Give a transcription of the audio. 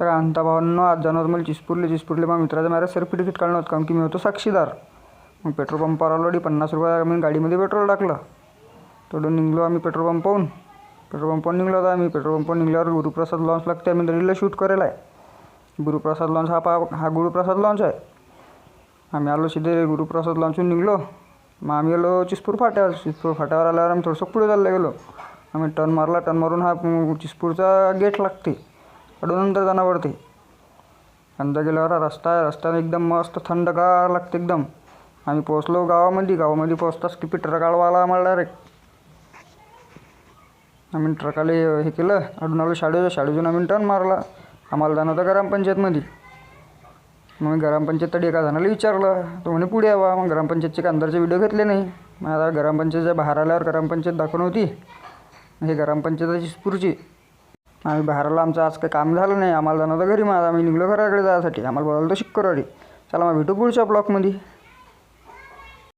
तर अंता भावांनो आज जाणार मला चिसपूरले चिसपूरले मग मित्राच्या मॅरेज सर्टिफिकेट काढणं होतं कारण की मी होतो साक्षीदार. मग पेट्रोल पंपावर आलो आणि पन्नास रुपया मी गाडीमध्ये पेट्रोल टाकलं. तोडून निघलो आम्ही पेट्रोल पंपाहून पेट्रोल पंपावर निघलो होता आम्ही. पेट्रोल पंपावर निघल्यावर गुरुप्रसाद लॉन्च लागते आम्ही रीलला शूट करेल आहे. गुरुप्रसाद लॉन्च हा पा हा गुरुप्रसाद लॉन्च आहे. आम्ही आलो सिधे गुरुप्रसाद लॉन्चहून निघलो. मग आम्ही गेलो चिसपूर फाट्यावर. चिसपूर फाट्यावर आल्यावर आम्ही थोडंसं पुढे चाललं गेलो. आम्ही टर्न मारला. टर्न मारून हा चिसपूरचा गेट लागते. अडून नंतर जाणं पडते. अंदर गेल्यावर रस्ता आहे रस्त्याने एकदम मस्त थंडगार लागते एकदम. आम्ही पोहोचलो गावामध्ये. गावामध्ये पोचताच की ट्रक आला आम्हाला डायरेक्ट आम्ही ट्रकाला हे केलं. अडून आलो शाळेच्या शाळेतून आम्ही टर्न मारला. आम्हाला जाणं होतं ग्रामपंचायतमध्ये. मग ग्रामपंचायत तरी एका जणाला विचारलं. तो म्हणे पुढे यावा. मग ग्रामपंचायतचे अंदरचे व्हिडिओ घेतले नाही. मग आता ग्रामपंचायतच्या बाहेर आल्यावर ग्रामपंचायत दाखवून होती. हे ग्रामपंचायताची स्फूर्ची आम्ही बाहेर आलो आमचं आज काही काम झालं नाही. आम्हाला जाणं होतं घरी. मग आम्ही निघलो घराकडे जायसाठी. आम्हाला बोलावलं तर शिक्कर चला मग भेटू पुढच्या ब्लॉकमध्ये